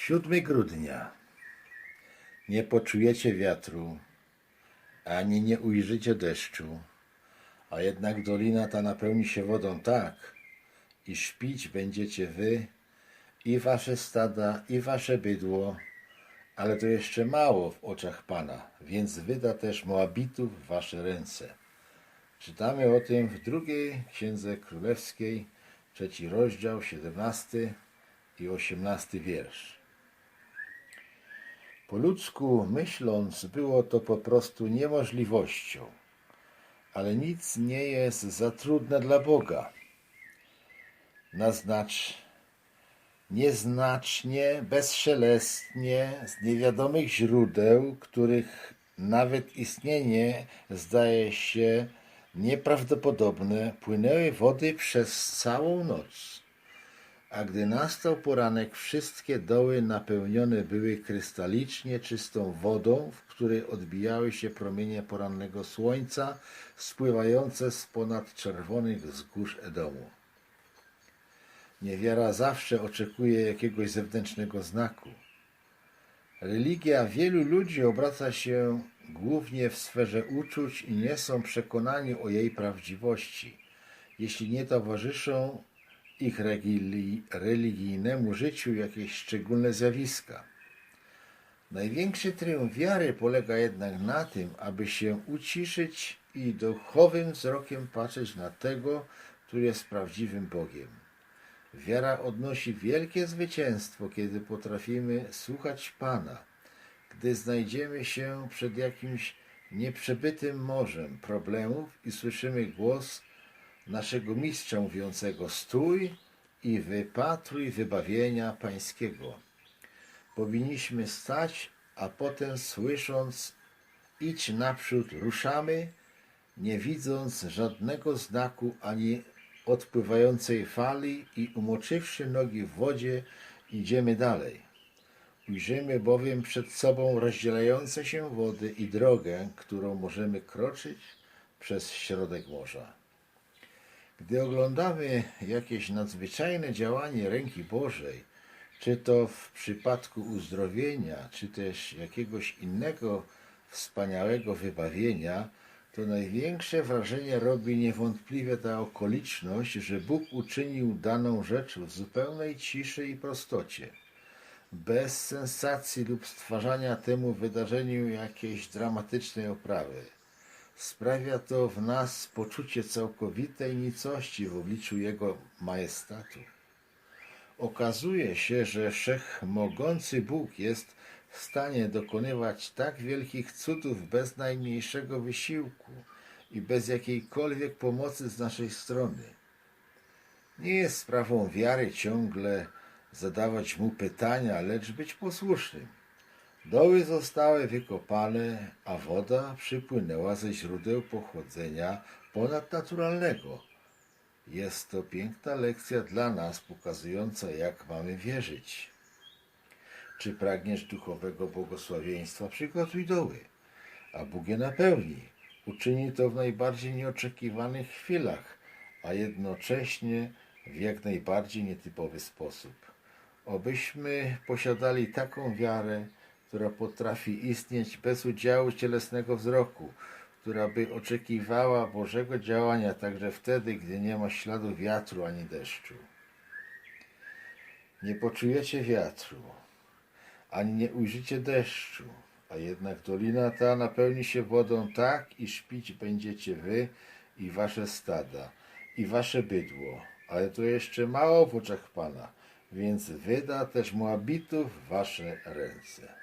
7 grudnia. Nie poczujecie wiatru, ani nie ujrzycie deszczu, a jednak dolina ta napełni się wodą tak, iż pić będziecie wy i wasze stada, i wasze bydło, ale to jeszcze mało w oczach Pana, więc wyda też Moabitów w wasze ręce. Czytamy o tym w drugiej Księdze Królewskiej, trzeci rozdział, 17 i 18 wiersz. Po ludzku myśląc, było to po prostu niemożliwością, ale nic nie jest za trudne dla Boga. Naznacz nieznacznie, bezszelestnie, z niewiadomych źródeł, których nawet istnienie zdaje się nieprawdopodobne, płynęły wody przez całą noc. A gdy nastał poranek, wszystkie doły napełnione były krystalicznie czystą wodą, w której odbijały się promienie porannego słońca, spływające z ponad czerwonych wzgórz Edomu. Niewiara zawsze oczekuje jakiegoś zewnętrznego znaku. Religia wielu ludzi obraca się głównie w sferze uczuć i nie są przekonani o jej prawdziwości, jeśli nie towarzyszą ich religijnemu życiu jakieś szczególne zjawiska. Największy triumf wiary polega jednak na tym, aby się uciszyć i duchowym wzrokiem patrzeć na tego, który jest prawdziwym Bogiem. Wiara odnosi wielkie zwycięstwo, kiedy potrafimy słuchać Pana, gdy znajdziemy się przed jakimś nieprzebytym morzem problemów i słyszymy głos naszego mistrza mówiącego stój i wypatruj wybawienia pańskiego. Powinniśmy stać, a potem słysząc idź naprzód ruszamy, nie widząc żadnego znaku ani odpływającej fali i umoczywszy nogi w wodzie idziemy dalej. Ujrzymy bowiem przed sobą rozdzielające się wody i drogę, którą możemy kroczyć przez środek morza. Gdy oglądamy jakieś nadzwyczajne działanie ręki Bożej, czy to w przypadku uzdrowienia, czy też jakiegoś innego wspaniałego wybawienia, to największe wrażenie robi niewątpliwie ta okoliczność, że Bóg uczynił daną rzecz w zupełnej ciszy i prostocie, bez sensacji lub stwarzania temu wydarzeniu jakiejś dramatycznej oprawy. Sprawia to w nas poczucie całkowitej nicości w obliczu Jego majestatu. Okazuje się, że wszechmogący Bóg jest w stanie dokonywać tak wielkich cudów bez najmniejszego wysiłku i bez jakiejkolwiek pomocy z naszej strony. Nie jest sprawą wiary ciągle zadawać mu pytania, lecz być posłusznym. Doły zostały wykopane, a woda przypłynęła ze źródeł pochodzenia ponadnaturalnego. Jest to piękna lekcja dla nas, pokazująca, jak mamy wierzyć. Czy pragniesz duchowego błogosławieństwa? Przygotuj doły, a Bóg je napełni. Uczyni to w najbardziej nieoczekiwanych chwilach, a jednocześnie w jak najbardziej nietypowy sposób. Obyśmy posiadali taką wiarę, która potrafi istnieć bez udziału cielesnego wzroku, która by oczekiwała Bożego działania także wtedy, gdy nie ma śladu wiatru ani deszczu. Nie poczujecie wiatru, ani nie ujrzycie deszczu, a jednak dolina ta napełni się wodą tak, iż pić będziecie wy i wasze stada, i wasze bydło, ale to jeszcze mało w oczach Pana, więc wyda też Moabitów wasze ręce.